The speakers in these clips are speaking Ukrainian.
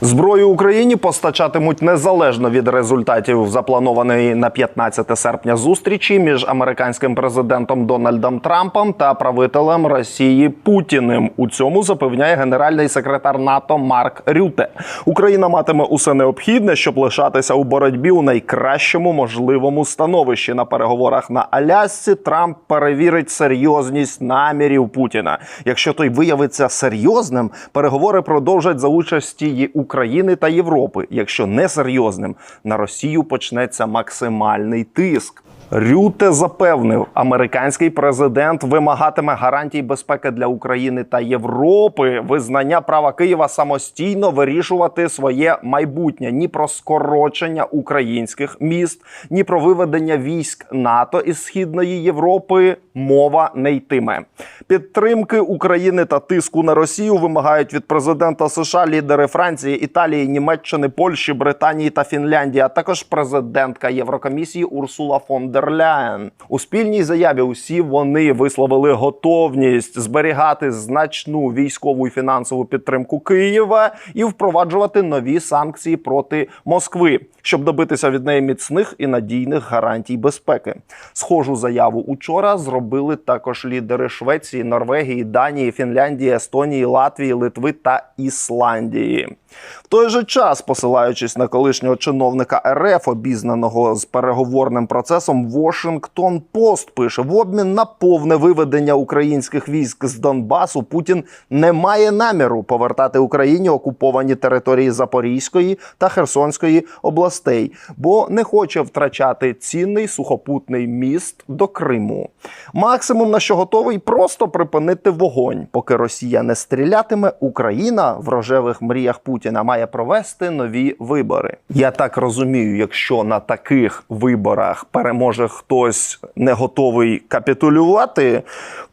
Зброю Україні постачатимуть незалежно від результатів запланованої на 15 серпня зустрічі між американським президентом Дональдом Трампом та правителем Росії Путіним. У цьому запевняє генеральний секретар НАТО Марк Рюте. Україна матиме усе необхідне, щоб лишатися у боротьбі у найкращому можливому становищі на переговорах на Алясці. Трамп перевірить серйозність намірів Путіна. Якщо той виявиться серйозним, переговори продовжать за участі й України та Європи. Якщо не серйозним, на Росію почнеться максимальний тиск. Рюте запевнив, американський президент вимагатиме гарантій безпеки для України та Європи, визнання права Києва самостійно вирішувати своє майбутнє ні про скорочення українських міст, ні про виведення військ НАТО із східної Європи. Мова не йтиме. Підтримки України та тиску на Росію вимагають від президента США лідери Франції, Італії, Німеччини, Польщі, Британії та Фінляндії, а також президентка Єврокомісії Урсула фон дер Ляєн. У спільній заяві усі вони висловили готовність зберігати значну військову і фінансову підтримку Києва і впроваджувати нові санкції проти Москви, щоб добитися від неї міцних і надійних гарантій безпеки. Схожу заяву учора зробили також лідери Швеції, Норвегії, Данії, Фінляндії, Естонії, Латвії, Литви та Ісландії. В той же час, посилаючись на колишнього чиновника РФ, обізнаного з переговорним процесом, Washington Post пише: в обмін на повне виведення українських військ з Донбасу Путін не має наміру повертати Україні окуповані території Запорізької та Херсонської областей, бо не хоче втрачати цінний сухопутний міст до Криму. Максимум на що готовий просто припинити вогонь, поки Росія не стрілятиме. Україна в рожевих мріях Путіна має провести нові вибори. Я так розумію, якщо на таких виборах переможе хтось не готовий капітулювати,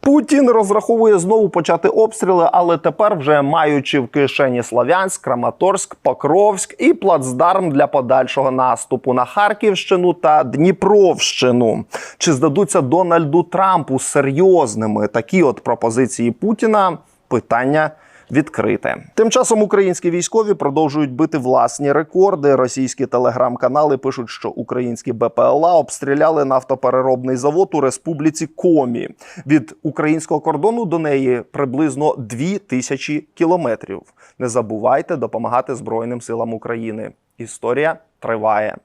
Путін розраховує знову почати обстріли, але тепер вже маючи в кишені Слов'янськ, Краматорськ, Покровськ і плацдарм для подальшого наступу на Харківщину та Дніпровщину. Чи здадуться Дональду Трампу серйозними такі от пропозиції Путіна? Питання відкрите. Тим часом українські військові продовжують бити власні рекорди. Російські телеграм-канали пишуть, що українські БПЛА обстріляли нафтопереробний завод у республіці Комі. Від українського кордону до неї приблизно 2 тисячі кілометрів. Не забувайте допомагати Збройним силам України. Історія триває.